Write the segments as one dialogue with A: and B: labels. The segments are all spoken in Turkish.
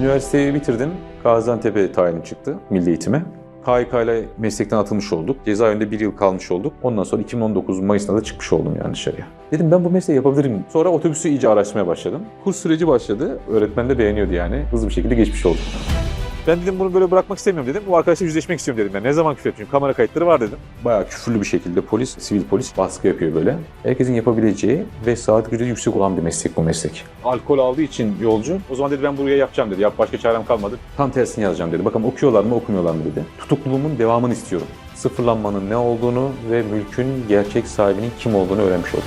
A: Üniversiteyi bitirdim. Gaziantep'e tayinim çıktı milli eğitime. KYK ile meslekten atılmış olduk. Cezaevinde bir yıl kalmış olduk. Ondan sonra 2019 Mayıs'ta da çıkmış oldum yani dışarıya. Dedim ben bu mesleği yapabilirim. Sonra otobüsü iyice araştırmaya başladım. Kurs süreci başladı. Öğretmen de beğeniyordu yani. Hızlı bir şekilde geçmiş oldum. Ben dedim bunu böyle bırakmak istemiyorum dedim. Bu arkadaşla yüzleşmek istiyorum dedim ben. Ne zaman küfür etmişim? Kamera kayıtları var dedim. Bayağı küfürlü bir şekilde polis, sivil polis baskı yapıyor böyle. Herkesin yapabileceği ve saat ücreti yüksek olan bir meslek bu meslek. Alkol aldığı için yolcu. O zaman dedi ben buraya yapacağım dedi. Yap başka çarem kalmadı. Tam tersini yazacağım dedi. Bakalım okuyorlar mı okumuyorlar mı dedi. Tutukluluğumun devamını istiyorum. Sıfırlanmanın ne olduğunu ve mülkün gerçek sahibinin kim olduğunu öğrenmiş oldum.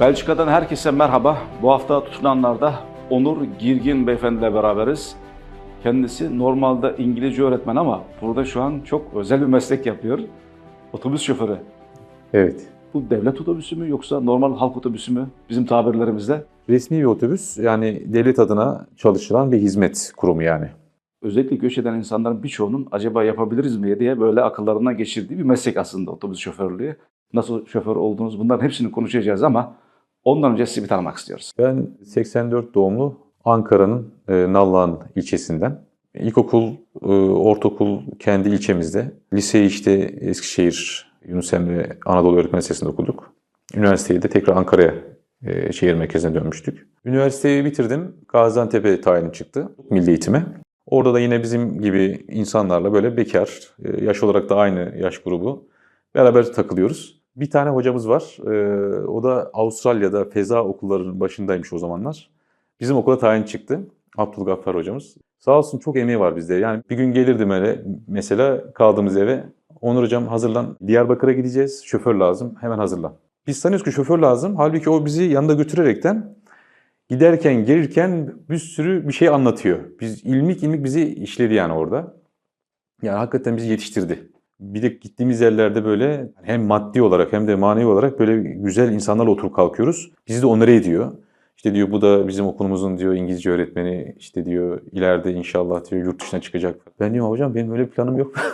B: Belçika'dan herkese merhaba. Bu hafta tutulanlarda Onur Girgin beyefendiyle beraberiz. Kendisi normalde İngilizce öğretmen ama burada şu an çok özel bir meslek yapıyor. Otobüs şoförü.
A: Evet.
B: Bu devlet otobüsü mü yoksa normal halk otobüsü mü bizim tabirlerimizde?
A: Resmi bir otobüs yani devlet adına çalışılan bir hizmet kurumu yani.
B: Özellikle göç eden insanların birçoğunun acaba yapabiliriz mi diye böyle akıllarından geçirdiği bir meslek aslında otobüs şoförlüğü. Nasıl şoför olduğunuz bunların hepsini konuşacağız ama ondan önce sizi bir tanımak istiyoruz.
A: Ben 84 doğumlu Ankara'nın e, Nallıhan ilçesinden. İlkokul, e, ortaokul kendi ilçemizde. Liseyi işte Eskişehir Yunus Emre Anadolu Öğretmen Lisesi'nde okuduk. Üniversiteyi de tekrar Ankara'ya e, şehir merkezine dönmüştük. Üniversiteyi bitirdim. Gaziantep'e tayinim çıktı milli eğitime. Orada da yine bizim gibi insanlarla böyle bekar, e, yaş olarak da aynı yaş grubu beraber takılıyoruz. Bir tane hocamız var. Ee, o da Avustralya'da feza okullarının başındaymış o zamanlar. Bizim okula tayin çıktı. Abdülgaffar hocamız. Sağ olsun çok emeği var bizde. Yani bir gün gelirdim öyle mesela kaldığımız eve. Onur hocam hazırlan. Diyarbakır'a gideceğiz. Şoför lazım. Hemen hazırlan. Biz sanıyoruz ki şoför lazım. Halbuki o bizi yanında götürerekten giderken gelirken bir sürü bir şey anlatıyor. Biz ilmik ilmik bizi işledi yani orada. Yani hakikaten bizi yetiştirdi. Bir de gittiğimiz yerlerde böyle hem maddi olarak hem de manevi olarak böyle güzel insanlarla oturup kalkıyoruz. Bizi de onore ediyor. İşte diyor bu da bizim okulumuzun diyor İngilizce öğretmeni işte diyor ileride inşallah diyor yurt dışına çıkacak. Ben diyorum hocam benim öyle planım yok.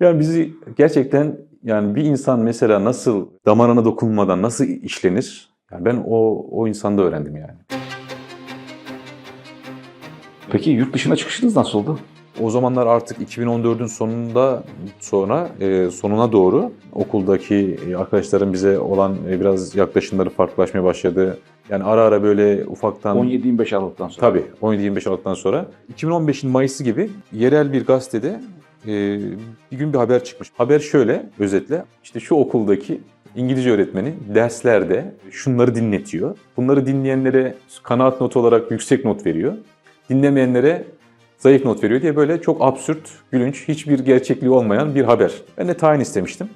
A: yani bizi gerçekten yani bir insan mesela nasıl damarına dokunmadan nasıl işlenir? Yani ben o o insanda öğrendim yani.
B: Peki yurt dışına çıkışınız nasıl oldu?
A: O zamanlar artık 2014'ün sonunda sonra e, sonuna doğru okuldaki e, arkadaşların bize olan e, biraz yaklaşımları farklılaşmaya başladı. Yani ara ara böyle ufaktan
B: 17-25 Aralık'tan sonra.
A: tabii 17-25 Aralık'tan sonra 2015'in Mayıs'ı gibi yerel bir gazetede e, bir gün bir haber çıkmış. Haber şöyle özetle işte şu okuldaki İngilizce öğretmeni derslerde şunları dinletiyor. Bunları dinleyenlere kanaat notu olarak yüksek not veriyor. Dinlemeyenlere zayıf not veriyor diye böyle çok absürt, gülünç, hiçbir gerçekliği olmayan bir haber. Ben de tayin istemiştim.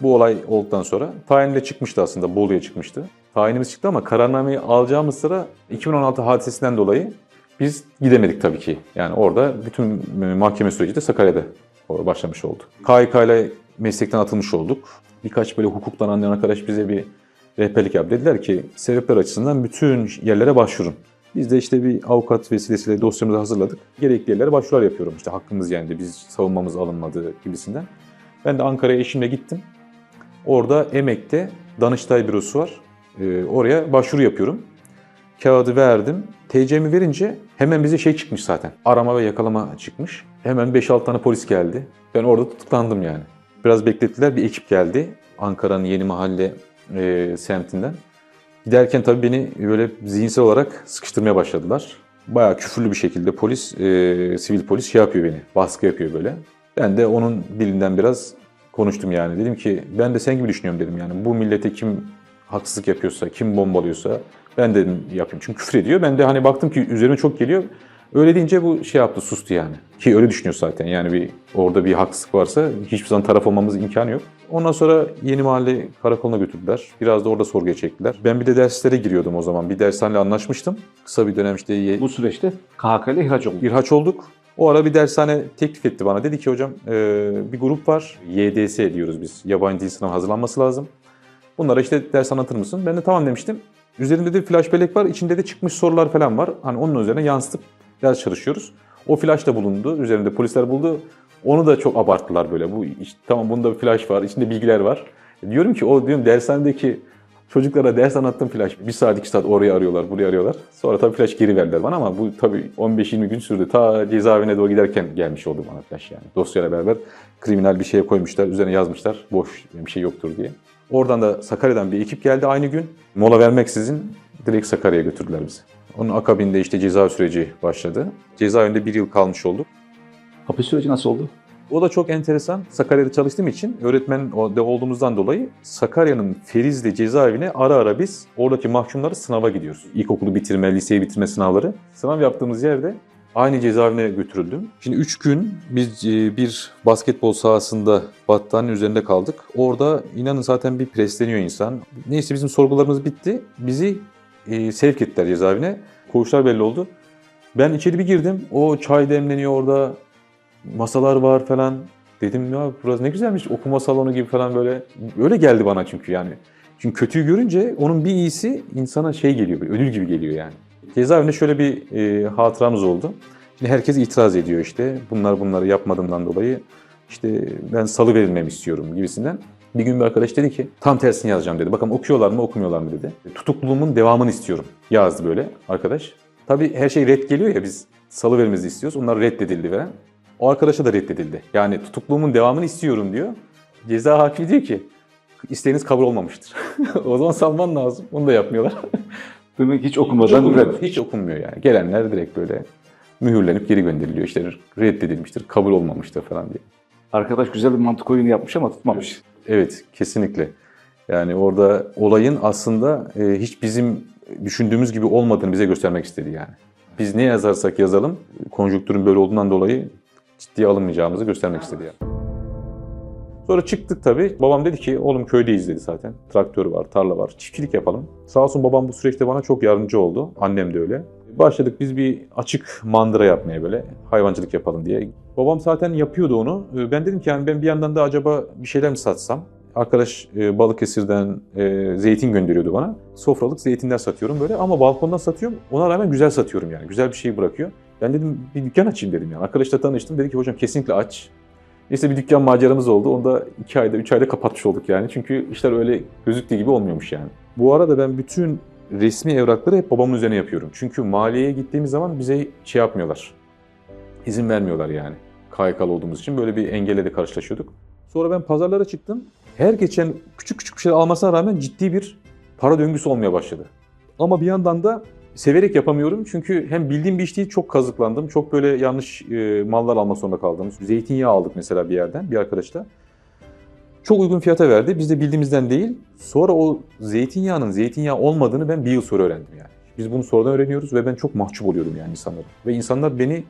A: Bu olay olduktan sonra. Tayin de çıkmıştı aslında, Bolu'ya çıkmıştı. Tayinimiz çıktı ama kararnameyi alacağımız sıra 2016 hadisesinden dolayı biz gidemedik tabii ki. Yani orada bütün mahkeme süreci de Sakarya'da başlamış oldu. KYK ile meslekten atılmış olduk. Birkaç böyle hukuktan anlayan arkadaş bize bir rehberlik yaptı. Dediler ki sebepler açısından bütün yerlere başvurun. Biz de işte bir avukat vesilesiyle dosyamızı hazırladık. Gerekli yerlere başvurular yapıyorum. İşte hakkımız yendi, biz savunmamız alınmadı gibisinden. Ben de Ankara'ya eşimle gittim. Orada Emek'te Danıştay bürosu var. Ee, oraya başvuru yapıyorum. Kağıdı verdim. TC'mi verince hemen bize şey çıkmış zaten. Arama ve yakalama çıkmış. Hemen 5-6 tane polis geldi. Ben orada tutuklandım yani. Biraz beklettiler. Bir ekip geldi. Ankara'nın yeni mahalle e, semtinden. Giderken tabii beni böyle zihinsel olarak sıkıştırmaya başladılar. Bayağı küfürlü bir şekilde polis, e, sivil polis şey yapıyor beni, baskı yapıyor böyle. Ben de onun dilinden biraz konuştum yani. Dedim ki ben de sen gibi düşünüyorum dedim yani. Bu millete kim haksızlık yapıyorsa, kim bombalıyorsa ben de yapayım. Çünkü küfür ediyor. Ben de hani baktım ki üzerime çok geliyor. Öyle deyince bu şey yaptı, sustu yani. Ki öyle düşünüyor zaten. Yani bir orada bir haksızlık varsa hiçbir zaman taraf olmamız imkanı yok. Ondan sonra Yeni Mahalle karakoluna götürdüler. Biraz da orada sorguya çektiler. Ben bir de derslere giriyordum o zaman. Bir dershaneyle anlaşmıştım. Kısa bir dönem işte
B: Bu süreçte KHK ile ihraç oldu.
A: İrhaç olduk. O ara bir dershane teklif etti bana. Dedi ki hocam e, bir grup var. YDS diyoruz biz. Yabancı dil sınavı hazırlanması lazım. Bunlara işte ders anlatır mısın? Ben de tamam demiştim. Üzerinde de flash bellek var. İçinde de çıkmış sorular falan var. Hani onun üzerine yansıtıp ders çalışıyoruz. O flash da bulundu. Üzerinde polisler buldu. Onu da çok abarttılar böyle. Bu işte, tamam bunda flash var. içinde bilgiler var. Diyorum ki o diyorum dershanedeki Çocuklara ders anlattım flash. Bir saat iki saat oraya arıyorlar, buraya arıyorlar. Sonra tabii flash geri verdiler bana ama bu tabii 15-20 gün sürdü. Ta cezaevine doğru giderken gelmiş oldu bana flash yani. Dosyayla beraber kriminal bir şeye koymuşlar, üzerine yazmışlar. Boş bir şey yoktur diye. Oradan da Sakarya'dan bir ekip geldi aynı gün. Mola vermeksizin direkt Sakarya'ya götürdüler bizi. Onun akabinde işte ceza süreci başladı. Cezaevinde bir yıl kalmış olduk.
B: Hapis süreci nasıl oldu?
A: O da çok enteresan. Sakarya'da çalıştığım için öğretmen de olduğumuzdan dolayı Sakarya'nın Ferizli cezaevine ara ara biz oradaki mahkumları sınava gidiyoruz. İlkokulu bitirme, liseyi bitirme sınavları. Sınav yaptığımız yerde aynı cezaevine götürüldüm. Şimdi 3 gün biz e, bir basketbol sahasında battaniye üzerinde kaldık. Orada inanın zaten bir presleniyor insan. Neyse bizim sorgularımız bitti. Bizi e, sevk ettiler cezaevine. Koğuşlar belli oldu. Ben içeri bir girdim. O çay demleniyor orada masalar var falan. Dedim ya burası ne güzelmiş okuma salonu gibi falan böyle. Öyle geldi bana çünkü yani. Çünkü kötüyü görünce onun bir iyisi insana şey geliyor, böyle ödül gibi geliyor yani. Cezaevinde şöyle bir e, hatıramız oldu. Şimdi herkes itiraz ediyor işte. Bunlar bunları yapmadığımdan dolayı işte ben salı verilmemi istiyorum gibisinden. Bir gün bir arkadaş dedi ki tam tersini yazacağım dedi. Bakalım okuyorlar mı okumuyorlar mı dedi. Tutukluluğumun devamını istiyorum yazdı böyle arkadaş. Tabii her şey red geliyor ya biz salı verilmemizi istiyoruz. Onlar reddedildi veren. O arkadaşa da reddedildi. Yani tutukluğumun devamını istiyorum diyor. Ceza hakimi diyor ki isteğiniz kabul olmamıştır. o zaman salman lazım. Onu da yapmıyorlar.
B: Demek hiç
A: Hiç
B: okumadan
A: okunmuyor.
B: red.
A: Hiç okunmuyor yani. Gelenler direkt böyle mühürlenip geri gönderiliyor. İşte reddedilmiştir, kabul olmamıştır falan diye.
B: Arkadaş güzel bir mantık oyunu yapmış ama tutmamış.
A: Evet, kesinlikle. Yani orada olayın aslında e, hiç bizim düşündüğümüz gibi olmadığını bize göstermek istedi yani. Biz ne yazarsak yazalım, konjonktürün böyle olduğundan dolayı ciddiye alınmayacağımızı göstermek istedi yani. Sonra çıktık tabii. Babam dedi ki oğlum köydeyiz dedi zaten. Traktörü var, tarla var. Çiftçilik yapalım. Sağ olsun babam bu süreçte bana çok yardımcı oldu. Annem de öyle. Başladık biz bir açık mandıra yapmaya böyle. Hayvancılık yapalım diye. Babam zaten yapıyordu onu. Ee, Ben dedim ki yani ben bir yandan da acaba bir şeyler mi satsam? Arkadaş e, Balıkesir'den e, zeytin gönderiyordu bana. Sofralık zeytinler satıyorum böyle ama balkondan satıyorum. Ona rağmen güzel satıyorum yani. Güzel bir şey bırakıyor. Ben dedim bir dükkan açayım dedim yani. Arkadaşla tanıştım. Dedi ki hocam kesinlikle aç. Neyse bir dükkan maceramız oldu. Onu da 2 ayda 3 ayda kapatmış olduk yani. Çünkü işler öyle gözüktüğü gibi olmuyormuş yani. Bu arada ben bütün resmi evrakları hep babamın üzerine yapıyorum. Çünkü maliyeye gittiğimiz zaman bize şey yapmıyorlar. İzin vermiyorlar yani. KYK'lı olduğumuz için böyle bir engelle de karşılaşıyorduk. Sonra ben pazarlara çıktım. Her geçen küçük küçük bir şeyler almasına rağmen ciddi bir para döngüsü olmaya başladı. Ama bir yandan da severek yapamıyorum. Çünkü hem bildiğim bir iş değil çok kazıklandım. Çok böyle yanlış e, mallar almak zorunda kaldım. Zeytinyağı aldık mesela bir yerden bir arkadaşla. Çok uygun fiyata verdi. Biz de bildiğimizden değil. Sonra o zeytinyağının zeytinyağı olmadığını ben bir yıl sonra öğrendim yani. Biz bunu sonradan öğreniyoruz ve ben çok mahcup oluyorum yani insanlara. Ve insanlar beni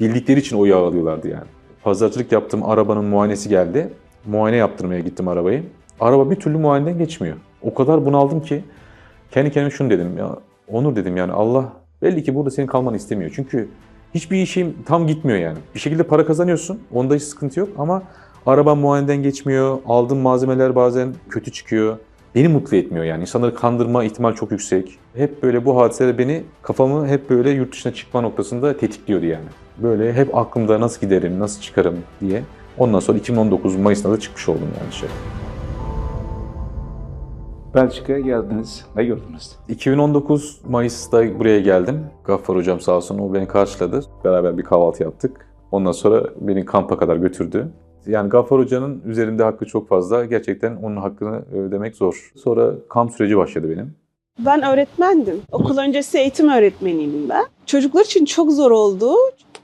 A: bildikleri için o yağı alıyorlardı yani. Pazarcılık yaptım, arabanın muayenesi geldi. Muayene yaptırmaya gittim arabayı. Araba bir türlü muayeneden geçmiyor. O kadar bunaldım ki kendi kendime şunu dedim ya Onur dedim yani Allah belli ki burada senin kalmanı istemiyor. Çünkü hiçbir işim tam gitmiyor yani. Bir şekilde para kazanıyorsun. Onda hiç sıkıntı yok ama araba muayeneden geçmiyor. Aldığım malzemeler bazen kötü çıkıyor. Beni mutlu etmiyor yani. İnsanları kandırma ihtimal çok yüksek. Hep böyle bu hadiseler beni kafamı hep böyle yurt dışına çıkma noktasında tetikliyordu yani. Böyle hep aklımda nasıl giderim, nasıl çıkarım diye. Ondan sonra 2019 Mayıs'ta da çıkmış oldum yani dışarı.
B: Belçika'ya geldiniz. Ne gördünüz?
A: 2019 Mayıs'ta buraya geldim. Gaffar hocam sağ olsun o beni karşıladı. Beraber bir kahvaltı yaptık. Ondan sonra beni kampa kadar götürdü. Yani Gaffar Hoca'nın üzerinde hakkı çok fazla. Gerçekten onun hakkını ödemek zor. Sonra kamp süreci başladı benim.
C: Ben öğretmendim. Okul öncesi eğitim öğretmeniydim ben. Çocuklar için çok zor oldu.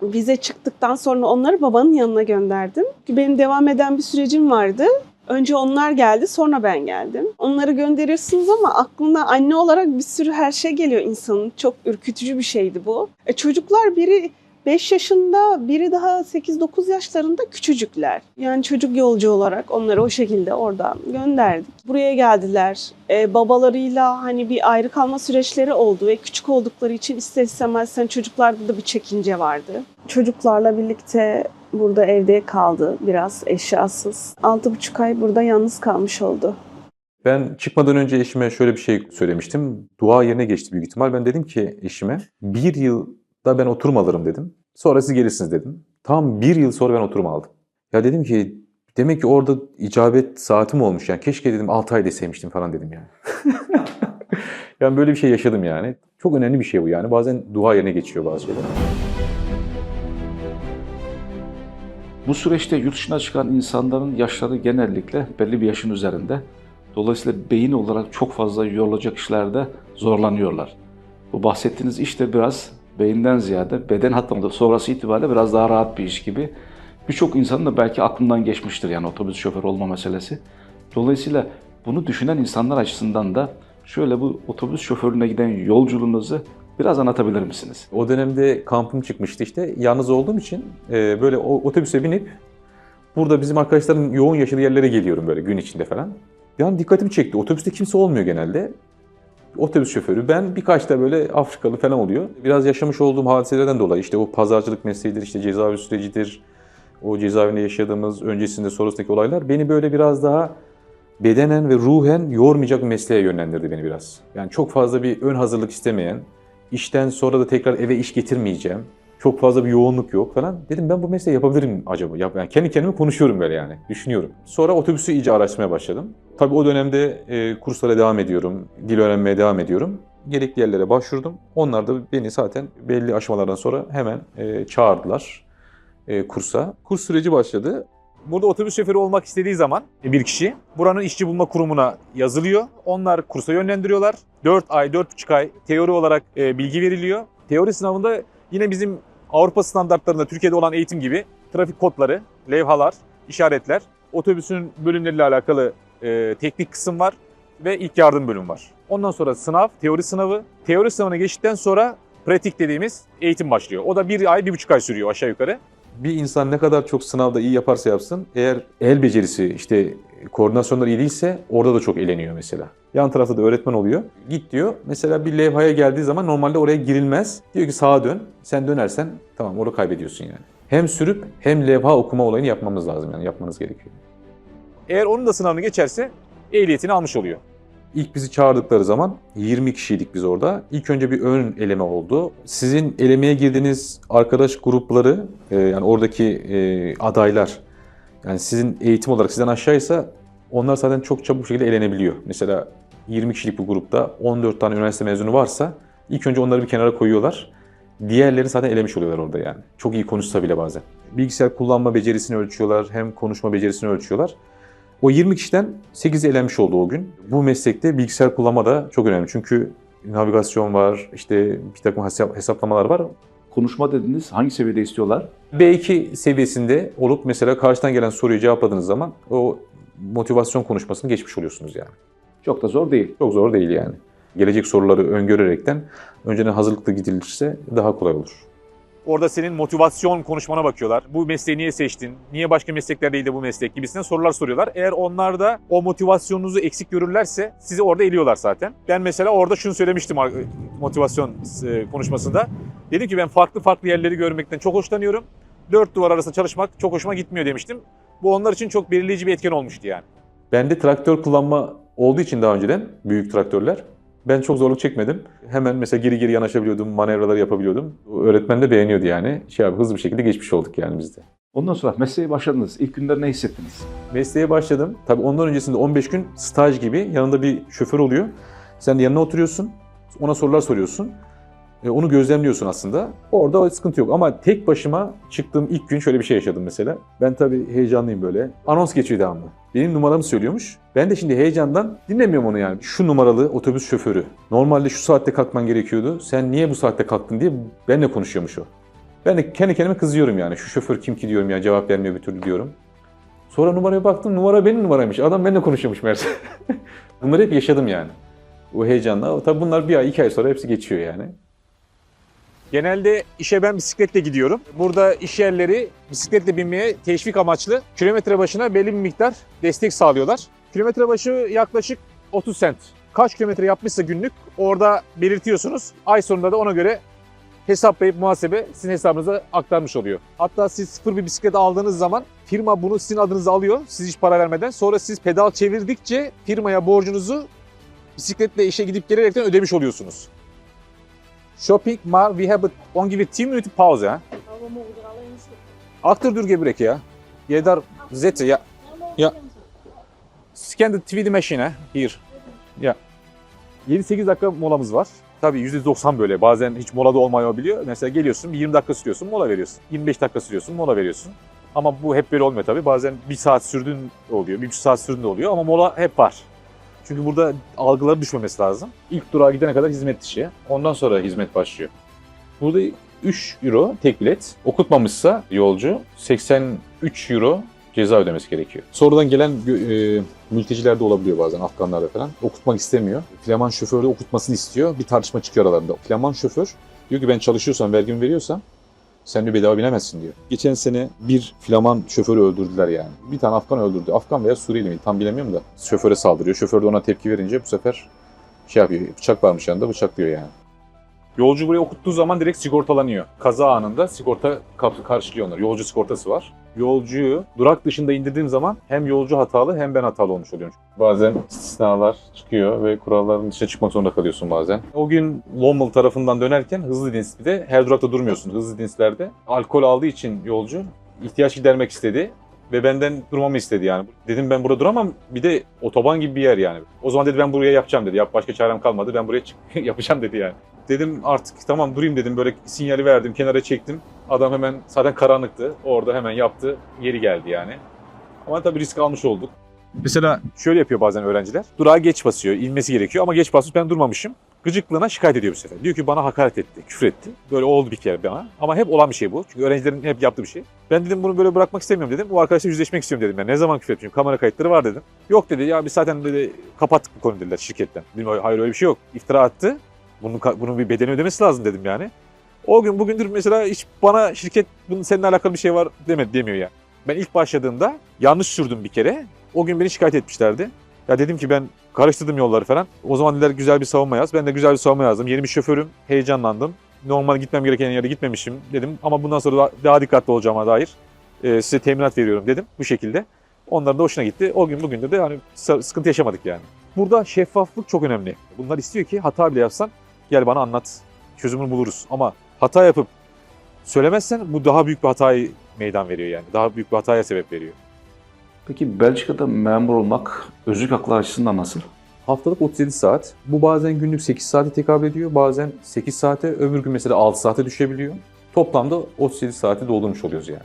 C: Vize çıktıktan sonra onları babanın yanına gönderdim. Benim devam eden bir sürecim vardı. Önce onlar geldi, sonra ben geldim. Onları gönderiyorsunuz ama aklına anne olarak bir sürü her şey geliyor insanın. Çok ürkütücü bir şeydi bu. E çocuklar biri 5 yaşında, biri daha 8-9 yaşlarında küçücükler. Yani çocuk yolcu olarak onları o şekilde oradan gönderdik. Buraya geldiler. E, babalarıyla hani bir ayrı kalma süreçleri oldu ve küçük oldukları için ister istemez sen çocuklarda da bir çekince vardı. Çocuklarla birlikte burada evde kaldı biraz eşyasız. 6,5 ay burada yalnız kalmış oldu.
A: Ben çıkmadan önce eşime şöyle bir şey söylemiştim. Dua yerine geçti büyük ihtimal. Ben dedim ki eşime bir yılda ben oturum alırım dedim. Sonra siz gelirsiniz dedim. Tam bir yıl sonra ben oturum aldım. Ya dedim ki Demek ki orada icabet saatim olmuş. Yani keşke dedim 6 ay deseymiştim falan dedim yani. yani böyle bir şey yaşadım yani. Çok önemli bir şey bu yani. Bazen dua yerine geçiyor bazı şeyler.
B: Bu süreçte yurt dışına çıkan insanların yaşları genellikle belli bir yaşın üzerinde. Dolayısıyla beyin olarak çok fazla yorulacak işlerde zorlanıyorlar. Bu bahsettiğiniz iş de biraz beyinden ziyade beden hattında sonrası itibariyle biraz daha rahat bir iş gibi. Birçok insanın da belki aklından geçmiştir yani otobüs şoförü olma meselesi. Dolayısıyla bunu düşünen insanlar açısından da şöyle bu otobüs şoförlüğüne giden yolculuğunuzu biraz anlatabilir misiniz?
A: O dönemde kampım çıkmıştı işte. Yalnız olduğum için e, böyle otobüse binip burada bizim arkadaşların yoğun yaşadığı yerlere geliyorum böyle gün içinde falan. Yani dikkatimi çekti. Otobüste kimse olmuyor genelde. Otobüs şoförü. Ben birkaç da böyle Afrikalı falan oluyor. Biraz yaşamış olduğum hadiselerden dolayı işte o pazarcılık mesleğidir, işte cezaevi sürecidir, o cezaevinde yaşadığımız öncesinde sonrasındaki olaylar beni böyle biraz daha bedenen ve ruhen yormayacak bir mesleğe yönlendirdi beni biraz. Yani çok fazla bir ön hazırlık istemeyen, işten sonra da tekrar eve iş getirmeyeceğim. Çok fazla bir yoğunluk yok falan. Dedim ben bu mesleği yapabilirim acaba? Yani kendi kendime konuşuyorum böyle yani. Düşünüyorum. Sonra otobüsü iyice araştırmaya başladım. Tabii o dönemde e, kurslara devam ediyorum. Dil öğrenmeye devam ediyorum. Gerekli yerlere başvurdum. Onlar da beni zaten belli aşamalardan sonra hemen e, çağırdılar e, kursa. Kurs süreci başladı. Burada otobüs şoförü olmak istediği zaman bir kişi buranın işçi bulma kurumuna yazılıyor. Onlar kursa yönlendiriyorlar. 4 ay, 4,5 ay teori olarak e, bilgi veriliyor. Teori sınavında yine bizim Avrupa standartlarında Türkiye'de olan eğitim gibi trafik kodları, levhalar, işaretler, otobüsün bölümleriyle alakalı e, teknik kısım var ve ilk yardım bölümü var. Ondan sonra sınav, teori sınavı. Teori sınavına geçtikten sonra pratik dediğimiz eğitim başlıyor. O da bir ay, bir buçuk ay sürüyor aşağı yukarı bir insan ne kadar çok sınavda iyi yaparsa yapsın eğer el becerisi işte koordinasyonları iyi değilse orada da çok eleniyor mesela. Yan tarafta da öğretmen oluyor. Git diyor. Mesela bir levhaya geldiği zaman normalde oraya girilmez. Diyor ki sağa dön. Sen dönersen tamam orada kaybediyorsun yani. Hem sürüp hem levha okuma olayını yapmamız lazım yani yapmanız gerekiyor. Eğer onun da sınavını geçerse ehliyetini almış oluyor. İlk bizi çağırdıkları zaman 20 kişiydik biz orada. İlk önce bir ön eleme oldu. Sizin elemeye girdiğiniz arkadaş grupları, e, yani oradaki e, adaylar, yani sizin eğitim olarak sizden aşağıysa onlar zaten çok çabuk bir şekilde elenebiliyor. Mesela 20 kişilik bir grupta 14 tane üniversite mezunu varsa ilk önce onları bir kenara koyuyorlar. Diğerlerini zaten elemiş oluyorlar orada yani. Çok iyi konuşsa bile bazen. Bilgisayar kullanma becerisini ölçüyorlar, hem konuşma becerisini ölçüyorlar. O 20 kişiden 8'i elenmiş oldu o gün. Bu meslekte bilgisayar kullanma da çok önemli. Çünkü navigasyon var, işte bir takım hesap, hesaplamalar var.
B: Konuşma dediniz hangi seviyede istiyorlar?
A: B2 seviyesinde olup mesela karşıdan gelen soruyu cevapladığınız zaman o motivasyon konuşmasını geçmiş oluyorsunuz yani.
B: Çok da zor değil.
A: Çok zor değil yani. Gelecek soruları öngörerekten önceden hazırlıklı gidilirse daha kolay olur. Orada senin motivasyon konuşmana bakıyorlar. Bu mesleği niye seçtin? Niye başka meslekler değil de bu meslek gibisinden sorular soruyorlar. Eğer onlar da o motivasyonunuzu eksik görürlerse sizi orada eliyorlar zaten. Ben mesela orada şunu söylemiştim motivasyon e, konuşmasında. Dedim ki ben farklı farklı yerleri görmekten çok hoşlanıyorum. Dört duvar arasında çalışmak çok hoşuma gitmiyor demiştim. Bu onlar için çok belirleyici bir etken olmuştu yani. Bende traktör kullanma olduğu için daha önceden büyük traktörler ben çok zorluk çekmedim. Hemen mesela geri geri yanaşabiliyordum, manevraları yapabiliyordum. Öğretmen de beğeniyordu yani. Şey abi, hızlı bir şekilde geçmiş olduk yani biz de.
B: Ondan sonra mesleğe başladınız. İlk günler ne hissettiniz?
A: Mesleğe başladım. Tabii ondan öncesinde 15 gün staj gibi yanında bir şoför oluyor. Sen de yanına oturuyorsun, ona sorular soruyorsun. E, onu gözlemliyorsun aslında. Orada sıkıntı yok. Ama tek başıma çıktığım ilk gün şöyle bir şey yaşadım mesela. Ben tabii heyecanlıyım böyle. Anons geçiyor devamlı. Benim numaramı söylüyormuş. Ben de şimdi heyecandan dinlemiyorum onu yani. Şu numaralı otobüs şoförü. Normalde şu saatte kalkman gerekiyordu. Sen niye bu saatte kalktın diye benimle konuşuyormuş o. Ben de kendi kendime kızıyorum yani. Şu şoför kim ki diyorum ya cevap vermiyor bir türlü diyorum. Sonra numaraya baktım. Numara benim numaraymış. Adam benimle konuşuyormuş meğerse. Bunları hep yaşadım yani. O heyecanla. Tabii bunlar bir ay, iki ay sonra hepsi geçiyor yani. Genelde işe ben bisikletle gidiyorum. Burada iş yerleri bisikletle binmeye teşvik amaçlı kilometre başına belli bir miktar destek sağlıyorlar. Kilometre başı yaklaşık 30 sent. Kaç kilometre yapmışsa günlük orada belirtiyorsunuz. Ay sonunda da ona göre hesaplayıp muhasebe sizin hesabınıza aktarmış oluyor. Hatta siz sıfır bir bisiklet aldığınız zaman firma bunu sizin adınıza alıyor siz hiç para vermeden. Sonra siz pedal çevirdikçe firmaya borcunuzu bisikletle işe gidip gelerekten ödemiş oluyorsunuz. Shopping, maar we 10. Hè?
D: Maar we mogen er alleen zitten.
A: Achter dur gebrek ya. Je daar zitten, ja. Yeah. Scan the 3D machine here. Yeah. 7-8 dakika molamız var. Tabii %90 böyle. Bazen hiç molada olmayabiliyor. Mesela geliyorsun bir 20 dakika sürüyorsun mola veriyorsun. 25 dakika sürüyorsun mola veriyorsun. Ama bu hep böyle olmuyor tabii. Bazen bir saat sürdüğün oluyor, bir buçuk saat sürdüğün de oluyor ama mola hep var. Çünkü burada algıları düşmemesi lazım. İlk durağa gidene kadar hizmet dışı. Ondan sonra hizmet başlıyor. Burada 3 euro tek bilet. Okutmamışsa yolcu 83 euro ceza ödemesi gerekiyor. Sonradan gelen e, mülteciler de olabiliyor bazen Afganlarda falan. Okutmak istemiyor. Flaman şoför de okutmasını istiyor. Bir tartışma çıkıyor aralarında. Flaman şoför diyor ki ben çalışıyorsam, vergimi veriyorsam sen diyor bedava binemezsin diyor. Geçen sene bir Flaman şoförü öldürdüler yani. Bir tane Afgan öldürdü. Afgan veya Suriyeli miydi tam bilemiyorum da. Şoföre saldırıyor. Şoför de ona tepki verince bu sefer şey yapıyor. Bıçak varmış yanında bıçaklıyor yani. Yolcu buraya okuttuğu zaman direkt sigortalanıyor. Kaza anında sigorta karşılıyor onları. Yolcu sigortası var. Yolcuyu durak dışında indirdiğim zaman hem yolcu hatalı hem ben hatalı olmuş oluyorum. Bazen istisnalar çıkıyor ve kuralların dışına çıkmak zorunda kalıyorsun bazen. O gün Lommel tarafından dönerken hızlı Dinsli'de her durakta durmuyorsun. Hızlı Dinslerde alkol aldığı için yolcu ihtiyaç gidermek istedi ve benden durmamı istedi yani. Dedim ben burada duramam. Bir de otoban gibi bir yer yani. O zaman dedi ben buraya yapacağım dedi. Yap başka çarem kalmadı. Ben buraya yapacağım dedi yani. Dedim artık tamam durayım dedim. Böyle sinyali verdim. Kenara çektim. Adam hemen zaten karanlıktı. Orada hemen yaptı. Geri geldi yani. Ama tabii risk almış olduk. Mesela şöyle yapıyor bazen öğrenciler. Durağa geç basıyor. inmesi gerekiyor ama geç basmış ben durmamışım. Gıcıklığına şikayet ediyor bu sefer. Diyor ki bana hakaret etti, küfür etti. Böyle oldu bir kere bana. Ama hep olan bir şey bu. Çünkü öğrencilerin hep yaptığı bir şey. Ben dedim bunu böyle bırakmak istemiyorum dedim. Bu arkadaşla yüzleşmek istiyorum dedim. Ben ne zaman küfür etmişim? Kamera kayıtları var dedim. Yok dedi ya biz zaten dedi kapattık bu konuyu dediler şirketten. Dedim hayır öyle bir şey yok. İftira attı. Bunun, bunun bir bedeni ödemesi lazım dedim yani. O gün bugündür mesela hiç bana şirket bunun seninle alakalı bir şey var demedi demiyor yani. Ben ilk başladığımda yanlış sürdüm bir kere. O gün beni şikayet etmişlerdi. Ya dedim ki ben karıştırdım yolları falan. O zaman dediler güzel bir savunma yaz. Ben de güzel bir savunma yazdım. Yeni bir şoförüm. Heyecanlandım. Normal gitmem gereken yere gitmemişim dedim. Ama bundan sonra daha, daha dikkatli olacağıma dair e, size teminat veriyorum dedim bu şekilde. Onların da hoşuna gitti. O gün bugündür de hani sıkıntı yaşamadık yani. Burada şeffaflık çok önemli. Bunlar istiyor ki hata bile yapsan gel bana anlat. Çözümünü buluruz. Ama hata yapıp söylemezsen bu daha büyük bir hatayı meydan veriyor yani. Daha büyük bir hataya sebep veriyor.
B: Peki Belçika'da memur olmak özlük hakları açısından nasıl?
A: Haftalık 37 saat. Bu bazen günlük 8 saate tekabül ediyor. Bazen 8 saate, öbür gün mesela 6 saate düşebiliyor. Toplamda 37 saati doldurmuş oluyoruz yani.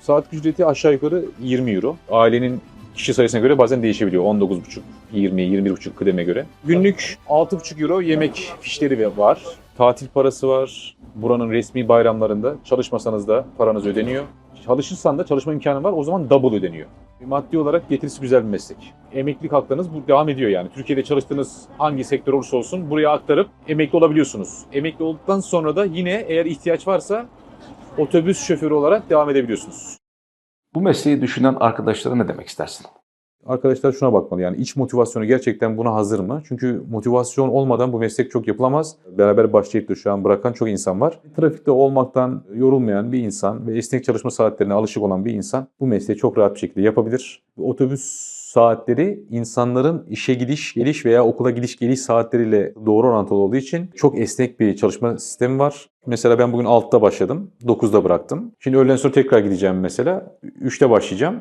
A: Saat ücreti aşağı yukarı 20 euro. Ailenin kişi sayısına göre bazen değişebiliyor. 19,5, 20, 21,5 kıdeme göre. Günlük 6,5 euro yemek fişleri var. Tatil parası var. Buranın resmi bayramlarında çalışmasanız da paranız ödeniyor. Çalışırsan da çalışma imkanı var. O zaman double ödeniyor. Maddi olarak getirisi güzel bir meslek. Emeklilik haklarınız bu devam ediyor yani. Türkiye'de çalıştığınız hangi sektör olursa olsun buraya aktarıp emekli olabiliyorsunuz. Emekli olduktan sonra da yine eğer ihtiyaç varsa otobüs şoförü olarak devam edebiliyorsunuz.
B: Bu mesleği düşünen arkadaşlara ne demek istersin?
A: Arkadaşlar şuna bakmalı yani iç motivasyonu gerçekten buna hazır mı? Çünkü motivasyon olmadan bu meslek çok yapılamaz. Beraber başlayıp da şu an bırakan çok insan var. Trafikte olmaktan yorulmayan bir insan ve esnek çalışma saatlerine alışık olan bir insan bu mesleği çok rahat bir şekilde yapabilir. Otobüs saatleri insanların işe gidiş, geliş veya okula gidiş, geliş saatleriyle doğru orantılı olduğu için çok esnek bir çalışma sistemi var. Mesela ben bugün 6'da başladım, 9'da bıraktım. Şimdi öğleden sonra tekrar gideceğim mesela. 3'te başlayacağım,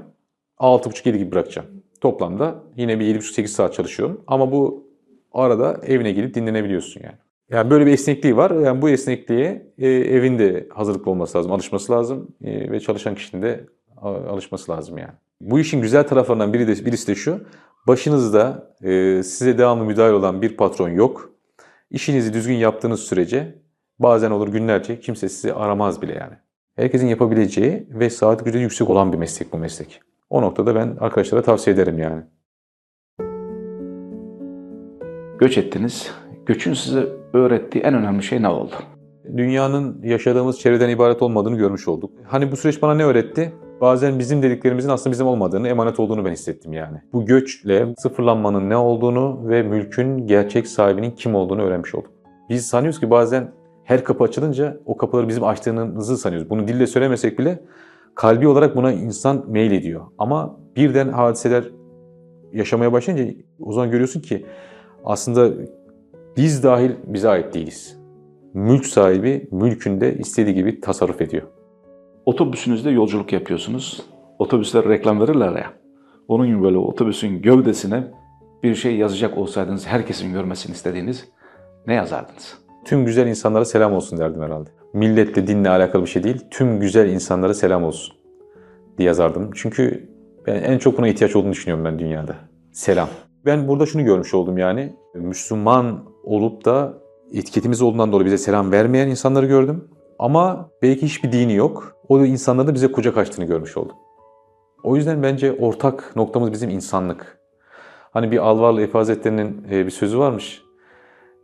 A: 6.30-7 gibi bırakacağım. Toplamda yine bir 7.5-8 saat çalışıyorum. Ama bu arada evine gidip dinlenebiliyorsun yani. Yani böyle bir esnekliği var. Yani bu esnekliğe e, evinde hazırlıklı olması lazım, alışması lazım e, ve çalışan kişinin de alışması lazım yani. Bu işin güzel taraflarından biri de, birisi de şu. Başınızda e, size devamlı müdahil olan bir patron yok. İşinizi düzgün yaptığınız sürece bazen olur günlerce kimse sizi aramaz bile yani. Herkesin yapabileceği ve saat ücreti yüksek olan bir meslek bu meslek. O noktada ben arkadaşlara tavsiye ederim yani.
B: Göç ettiniz. Göçün size öğrettiği en önemli şey ne oldu?
A: dünyanın yaşadığımız çevreden ibaret olmadığını görmüş olduk. Hani bu süreç bana ne öğretti? Bazen bizim dediklerimizin aslında bizim olmadığını, emanet olduğunu ben hissettim yani. Bu göçle sıfırlanmanın ne olduğunu ve mülkün gerçek sahibinin kim olduğunu öğrenmiş olduk. Biz sanıyoruz ki bazen her kapı açılınca o kapıları bizim açtığımızı sanıyoruz. Bunu dille söylemesek bile kalbi olarak buna insan mail ediyor. Ama birden hadiseler yaşamaya başlayınca o zaman görüyorsun ki aslında biz dahil bize ait değiliz mülk sahibi mülkünde istediği gibi tasarruf ediyor.
B: Otobüsünüzde yolculuk yapıyorsunuz. Otobüsler reklam verirler ya. Onun gibi böyle otobüsün gövdesine bir şey yazacak olsaydınız herkesin görmesini istediğiniz ne yazardınız?
A: Tüm güzel insanlara selam olsun derdim herhalde. Milletle, dinle alakalı bir şey değil. Tüm güzel insanlara selam olsun diye yazardım. Çünkü ben en çok buna ihtiyaç olduğunu düşünüyorum ben dünyada. Selam. Ben burada şunu görmüş oldum yani. Müslüman olup da etiketimiz olduğundan dolayı bize selam vermeyen insanları gördüm. Ama belki hiçbir dini yok. O insanların da bize kucak açtığını görmüş oldum. O yüzden bence ortak noktamız bizim insanlık. Hani bir Alvarlı Efe Hazretleri'nin e, bir sözü varmış.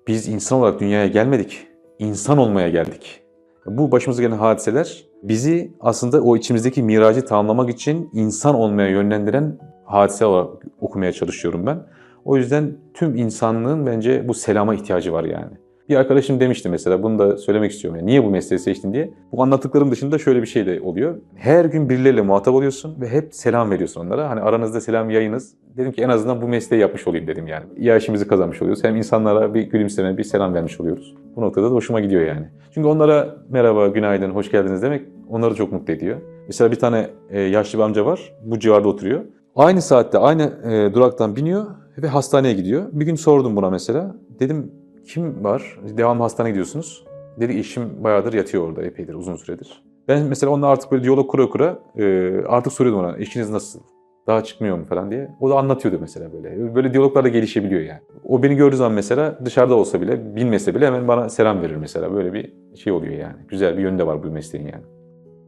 A: Biz insan olarak dünyaya gelmedik, insan olmaya geldik. Bu başımıza gelen hadiseler bizi aslında o içimizdeki miracı tamamlamak için insan olmaya yönlendiren hadise olarak okumaya çalışıyorum ben. O yüzden tüm insanlığın bence bu selama ihtiyacı var yani. Bir arkadaşım demişti mesela, bunu da söylemek istiyorum. Yani niye bu mesleği seçtin diye. Bu anlattıklarım dışında şöyle bir şey de oluyor. Her gün birileriyle muhatap oluyorsun ve hep selam veriyorsun onlara. Hani aranızda selam yayınız. Dedim ki en azından bu mesleği yapmış olayım dedim yani. İyi işimizi kazanmış oluyoruz. Hem insanlara bir gülümseme, bir selam vermiş oluyoruz. Bu noktada da hoşuma gidiyor yani. Çünkü onlara merhaba, günaydın, hoş geldiniz demek onları çok mutlu ediyor. Mesela bir tane e, yaşlı bir amca var. Bu civarda oturuyor. Aynı saatte aynı e, duraktan biniyor ve hastaneye gidiyor. Bir gün sordum buna mesela. Dedim kim var? Devamlı hastaneye gidiyorsunuz. Dedi eşim bayağıdır yatıyor orada epeydir uzun süredir. Ben mesela onunla artık böyle diyalog kura kura e, artık soruyordum ona eşiniz nasıl? Daha çıkmıyor mu falan diye. O da anlatıyordu mesela böyle. Böyle diyaloglar da gelişebiliyor yani. O beni gördüğü zaman mesela dışarıda olsa bile, bilmese bile hemen bana selam verir mesela. Böyle bir şey oluyor yani. Güzel bir yönü de var bu mesleğin yani.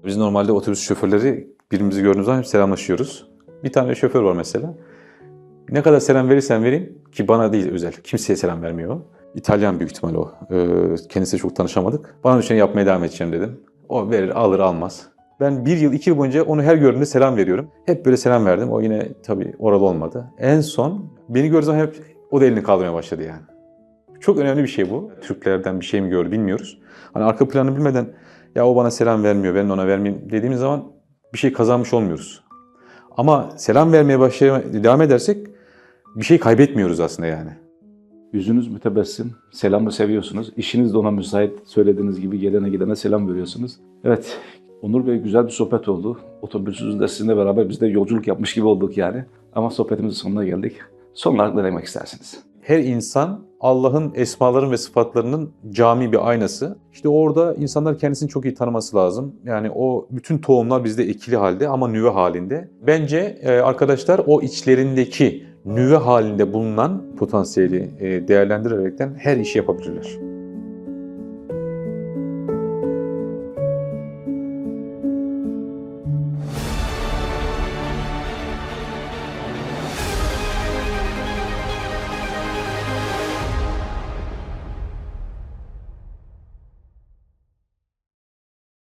A: Biz normalde otobüs şoförleri birbirimizi gördüğümüz zaman hep selamlaşıyoruz. Bir tane şoför var mesela. Ne kadar selam verirsen vereyim ki bana değil özel. Kimseye selam vermiyor. İtalyan büyük ihtimal o. Ee, kendisiyle çok tanışamadık. Bana düşeni yapmaya devam edeceğim dedim. O verir, alır, almaz. Ben bir yıl, iki yıl boyunca onu her gördüğümde selam veriyorum. Hep böyle selam verdim. O yine tabii oralı olmadı. En son beni gördüğü zaman hep o da elini kaldırmaya başladı yani. Çok önemli bir şey bu. Türklerden bir şey mi gördü bilmiyoruz. Hani arka planı bilmeden ya o bana selam vermiyor, ben ona vermeyeyim dediğimiz zaman bir şey kazanmış olmuyoruz. Ama selam vermeye başlamaya devam edersek bir şey kaybetmiyoruz aslında yani.
B: Yüzünüz mütebessim, selamı seviyorsunuz. İşiniz de ona müsait. Söylediğiniz gibi gelene gidene selam veriyorsunuz. Evet, Onur Bey güzel bir sohbet oldu. Otobüsünüzde sizinle beraber biz de yolculuk yapmış gibi olduk yani. Ama sohbetimizin sonuna geldik. Son olarak ne demek istersiniz?
A: Her insan Allah'ın esmaların ve sıfatlarının cami bir aynası. İşte orada insanlar kendisini çok iyi tanıması lazım. Yani o bütün tohumlar bizde ekili halde ama nüve halinde. Bence e, arkadaşlar o içlerindeki nüve halinde bulunan potansiyeli e, değerlendirerekten her işi yapabilirler.